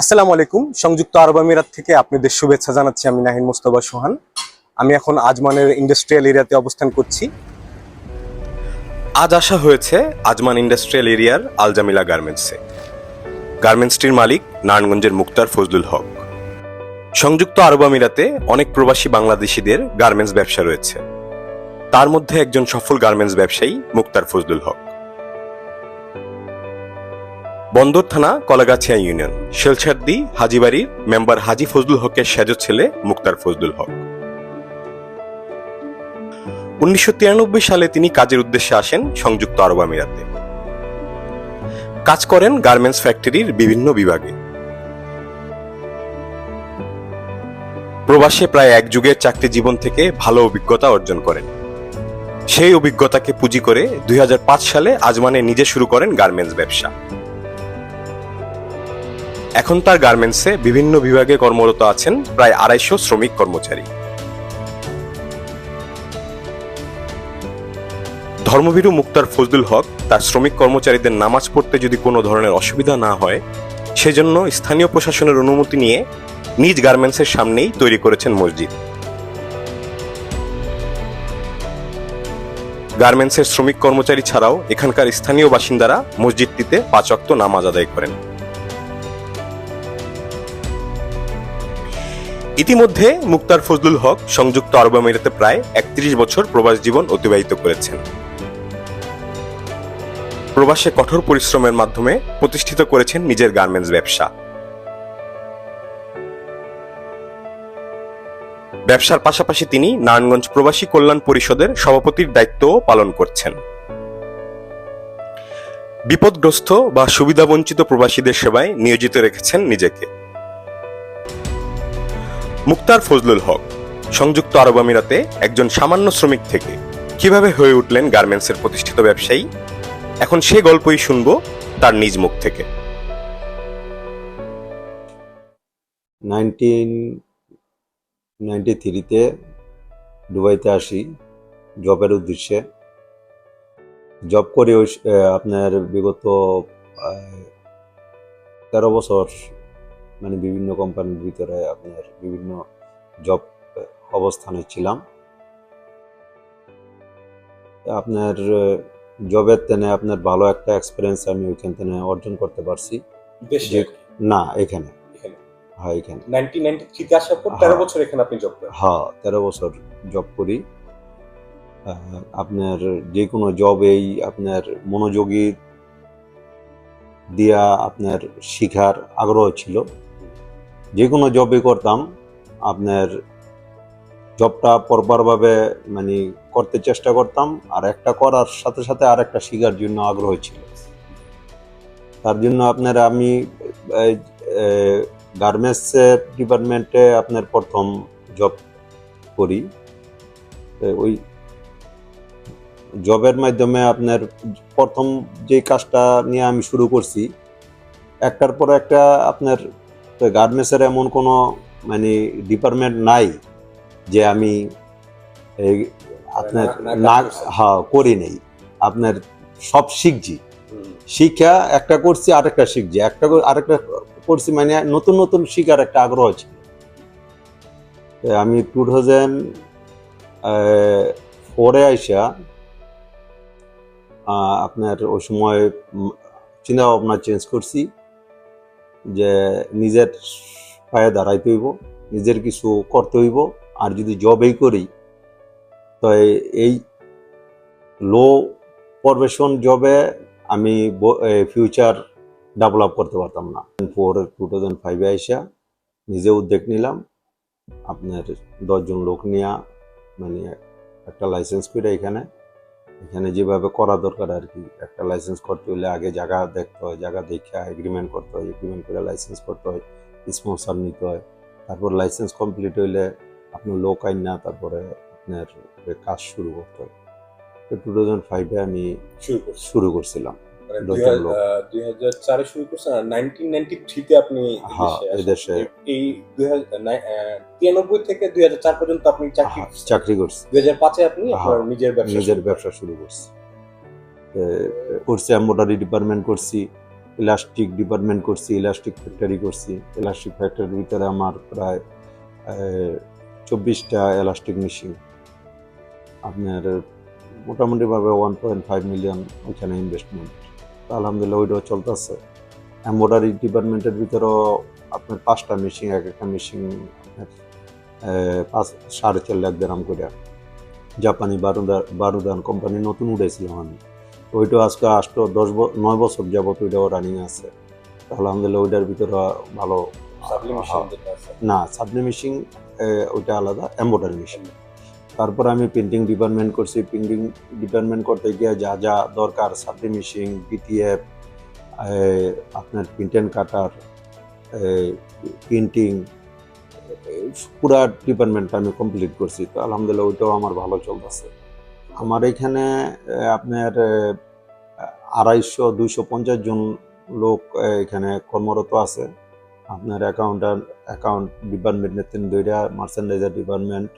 আসসালামু আলাইকুম। সংযুক্ত আরব আমিরাত থেকে আপনাদের শুভেচ্ছা জানাচ্ছি আমি নাহিন মোস্তফা সোহান। আমি এখন আজমানের ইন্ডাস্ট্রিয়াল এরিয়াতে অবস্থান করছি। আজ আসা হয়েছে আজমান ইন্ডাস্ট্রিয়াল এরিয়ার আলজামিলা গার্মেন্টসে। গার্মেন্টসটির মালিক নারায়ণগঞ্জের মুক্তার ফজলুল হক। সংযুক্ত আরব আমিরাতে অনেক প্রবাসী বাংলাদেশিদের গার্মেন্টস ব্যবসা রয়েছে। তার মধ্যে একজন সফল গার্মেন্টস ব্যবসায়ী মুক্তার ফজলুল হক। বন্দর থানা, কলাগাছিয়া ইউনিয়ন। শেলছাদ্দি হাজিবাড়ির মেম্বার হাজি ফজলুল হকের সেজ ছেলে মুক্তার ফজলুল হক। উনিশশো তিরানব্বই সালে তিনি কাজের উদ্দেশ্যে আসেন সংযুক্ত আরব আমিরাতে। কাজ করেন গার্মেন্টস ফ্যাক্টরির বিভিন্ন বিভাগে। প্রবাসে প্রায় এক যুগের চাকরি জীবন থেকে ভালো অভিজ্ঞতা অর্জন করেন। সেই অভিজ্ঞতাকে পুঁজি করে দুই হাজার পাঁচ সালে আজমানে নিজে শুরু করেন গার্মেন্টস ব্যবসা। এখন তার গার্মেন্টসে বিভিন্ন বিভাগে কর্মরত আছেন প্রায় আড়াইশো শ্রমিক কর্মচারী। ধর্মভীরু মুক্তার ফজলুল হক তার শ্রমিক কর্মচারীদের নামাজ পড়তে যদি কোনো ধরনের অসুবিধা না হয়, সেজন্য স্থানীয় প্রশাসনের অনুমতি নিয়ে নিজ গার্মেন্টসের সামনেই তৈরি করেছেন মসজিদ। গার্মেন্টসের শ্রমিক কর্মচারী ছাড়াও এখানকার স্থানীয় বাসিন্দারা মসজিদটিতে পাঁচ ওয়াক্ত নামাজ আদায় করেন। ইতিমধ্যে মুক্তার ফজলুল হক সংযুক্ত আরব আমিরাতে প্রায় একত্রিশ বছর প্রবাস জীবন অতিবাহিত করেছেন। প্রবাসে কঠোর পরিশ্রমের মাধ্যমে প্রতিষ্ঠিত করেছেন নিজের গার্মেন্টস ব্যবসা। ব্যবসার পাশাপাশি তিনি নারায়ণগঞ্জ প্রবাসী কল্যাণ পরিষদের সভাপতির দায়িত্বও পালন করছেন। বিপদগ্রস্ত বা সুবিধাবঞ্চিত প্রবাসীদের সেবায় নিয়োজিত রেখেছেন নিজেকে। মুক্তার ফজলুল হক, সংযুক্ত আরব আমিরাতে একজন সামান্য শ্রমিক থেকে। কীভাবে হয়ে উঠলেন গার্মেন্টসের প্রতিষ্ঠিত ব্যবসায়ী? এখন সে গল্পই শুনব তার নিজ মুখ থেকে। নাইনটিন নাইনটি থ্রিতে দুবাইতে আসি, জবের উদ্দেশ্যে। জব করে ওই আপনার বিগত তেরো বছর মানে বিভিন্ন কোম্পানির ভিতরে আপনার বিভিন্ন জব অবস্থানে ছিলাম। আপনার জবের তেনে আপনার ভালো একটা এক্সপিরিয়েন্স আমি ওইখান থেকে অর্জন করতে পারছি। না এখানে। হ্যাঁ এখানে। নাইনটিন নাইনটি থ্রিতে আসার পর তেরো হ্যাঁ। বছর এখানে আপনি জব করেন। হ্যাঁ তেরো বছর জব করি। আপনার যে কোনো জবেই আপনার মনোযোগী দিয়া আপনার শিখার আগ্রহ ছিল। যে কোনো জবই করতাম, আপনার জবটা পরপরভাবে মানে করতে চেষ্টা করতাম, আর একটা করার সাথে সাথে আর একটা শিখার জন্য আগ্রহ ছিল। তার জন্য আপনার আমি গার্মেন্টসের ডিপার্টমেন্টে আপনার প্রথম জব করি। ওই জবের মাধ্যমে আপনার প্রথম যে কাজটা নিয়ে আমি শুরু করছি, একটার পর একটা আপনার গার্মেন্টসের এমন কোনো মানে ডিপার্টমেন্ট নাই যে আমি এই আপনার না- করছেন। হ্যাঁ করি নেই। আপনার সব শিখছি। শিক্ষা একটা করছি আরেকটা শিখছি। একটা আরেকটা করছি মানে নতুন নতুন শিখার একটা আগ্রহ ছিল তো আমি টু থাউজেন্ড ফোরে আইসা আপনার ওই সময় চিন্তা ভাবনা চেঞ্জ করছি। যে নিজের পায়ে দাঁড়াইতে হইব, নিজের কিছু করতে হইব, আর যদি জবেই করি তো এই- এই লো প্রফেশন জবে আমি ফিউচার ডেভেলপ করতে পারতাম না। ফোর টু থাউজেন্ড ফাইভে আইসা নিজে উদ্যোগ নিলাম, আপনার দশজন লোক নিয়ে মানে একটা লাইসেন্স করে এখানে এখানে যেভাবে করা দরকার আর কি একটা লাইসেন্স করতে হলে আগে জায়গা দেখতে হয় জায়গা দেখে এগ্রিমেন্ট করতে হয় এগ্রিমেন্ট করে লাইসেন্স করতে হয় স্পন্সর নিতে হয়। তারপর লাইসেন্স কমপ্লিট হইলে আপনার লোক আইন না তারপরে আপনার কাজ শুরু করতে হয়। তো টু থাউজেন্ড ফাইভে আমি শুরু করছিলাম। দুই হাজার- লোক। আহ, দুই হাজার চারে শুরু করছেন আর নাইনটিন নাইনটি থ্রিতে আপনি হ্যাঁ, এদেশে। এই দুই তিরানব্বই থেকে দুই হাজার চার পর্যন্ত আপনি চাকরি হ্যাঁ, চাকরি করছি। দুই হাজার পাঁচে আপনি হ্যাঁ, নিজের ব্যবসা নিজের ব্যবসা শুরু করছি। করছি ডিপার্টমেন্ট করছি ইলাস্টিক ডিপার্টমেন্ট করছি ইলাস্টিক ফ্যাক্টরি করছি। ইলাস্টিক ফ্যাক্টরির ভিতরে আমার প্রায় চব্বিশটা ইলাস্টিক মেশিন আপনার মোটামুটিভাবে ওয়ান পয়েন্ট ফাইভ মিলিয়ন ওইখানে ইনভেস্টমেন্ট আলহামদুলিল্লাহ ওইটাও চলতেছে। এম্ব্রয়ডারি ডিপার্টমেন্টের ভিতরেও আপনার পাঁচটা মেশিন এক একটা মেশিন আপনার পাঁচ সাড়ে চার লাখ দেরাম করে। জাপানি বারুদা বারুদান কোম্পানি নতুন উঠেছিলাম আমি ওইটা আজকে আষ্ট দশ নয় বছর যাবত ওইটাও রানিং আছে। আলহামদুলিল্লাহ ওইটার ভিতরে ভালো না সাবলি মেশিন ওইটা আলাদা এম্ব্রয়ডারি মেশিন তারপর আমি প্রিন্টিং ডিপার্টমেন্ট করছি। প্রিন্টিং ডিপার্টমেন্ট করতে গিয়ে যা যা দরকার সাবলি মেশিন বিটিএফ আপনার প্রিন্ট অ্যান্ড কাটার প্রিন্টিং পুরা ডিপার্টমেন্ট আমি কমপ্লিট করছি। তো আলহামদুলিল্লাহ ওইটাও আমার ভালো চলতেছে। আমার এখানে আপনার আড়াইশো, দুইশো পঞ্চাশ জন লোক এখানে কর্মরত আছে। আপনার অ্যাকাউন্টান্ট অ্যাকাউন্ট ডিপার্টমেন্টের তিন দুইটা মার্চেন্ডাইজার ডিপার্টমেন্ট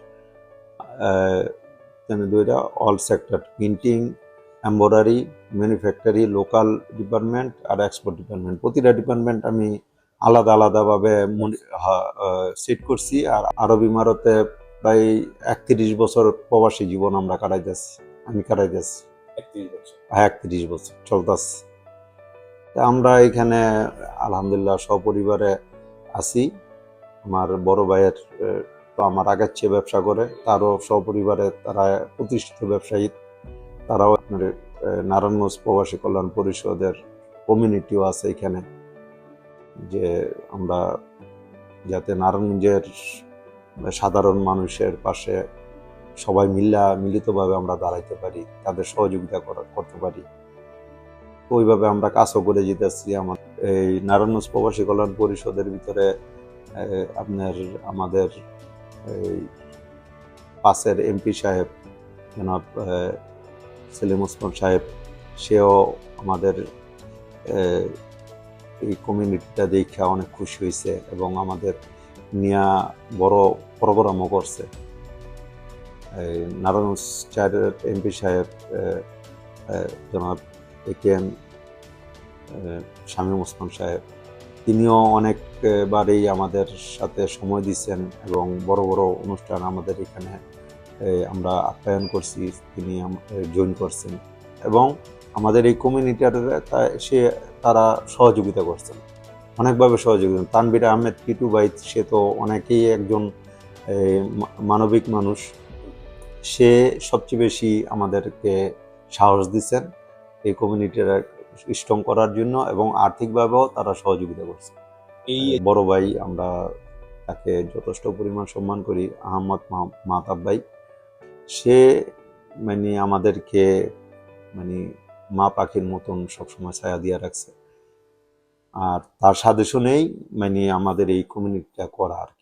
তিন দুইটা all sector printing embroidery manufactory local department আর এক্সপোর্ট ডিপার্টমেন্ট প্রতিটা ডিপার্টমেন্ট আমি আলাদা আলাদাভাবে সেট করছি আর আরব ইমারতে প্রায় একত্রিশ বছর প্রবাসী জীবন আমরা কাটাইতেছি আমি কাটাইতেছি। বছর। একত্রিশ বছর চলতেছে। তা আমরা এখানে আলহামদুলিল্লাহ সপরিবারে আছি। আমার বড় ভাইয়ের তো আমার আগের চেয়ে ব্যবসা করে, তারও সপরিবারে তারা প্রতিষ্ঠিত ব্যবসায়ী। তারাও আপনার নারায়ণগঞ্জ প্রবাসী কল্যাণ পরিষদের কমিউনিটিও আছে এখানে। যে আমরা যাতে নারায়ণগঞ্জের সাধারণ মানুষের পাশে সবাই মিল্লা, মিলিতভাবে আমরা দাঁড়াইতে পারি, তাদের সহযোগিতা করা- করতে পারি। ওইভাবে আমরা কাজও করে যেতেছি আমার, এই নারায়ণগঞ্জ প্রবাসী কল্যাণ পরিষদের ভিতরে আপনার আমাদের পাশের এমপি সাহেব, জনাব সেলিম ওসমান সাহেব, সেও আমাদের এই কমিউনিটিটা দেখে অনেক খুশি হয়েছে এবং আমাদের নিয়া বড় প্রোগ্রামও করছে। এই নারায়ণগঞ্জ চারের এমপি সাহেব জনাব A K M Shamim Osman সাহেব তিনিও অনেকবারই আমাদের সাথে সময় দিচ্ছেন এবং বড় বড় অনুষ্ঠান আমাদের এখানে আমরা আপ্যায়ন করছি, তিনি জয়েন করছেন। এবং আমাদের এই কমিউনিটির সে, তারা সহযোগিতা করছেন। অনেকভাবে সহযোগিতা। তানবির আহমেদ টিটু বাইত সে তো অনেকেই একজন মানবিক মানুষ। সে সবচেয়ে বেশি আমাদেরকে সাহস দিচ্ছেন এই কমিউনিটির স্ট্রং করার জন্য এবং আর্থিকভাবেও তারা সহযোগিতা করছে। এই বড় ভাই আমরা তাকে যথেষ্ট পরিমাণ সম্মান করি আহমদ মাহতাব ভাই। সে মানে আমাদেরকে মানে মা পাখির মতন সবসময় ছায়া দিয়ে রাখছে। আর তার সাজেশনেই মানে আমাদের এই কমিউনিটিটা করা আর।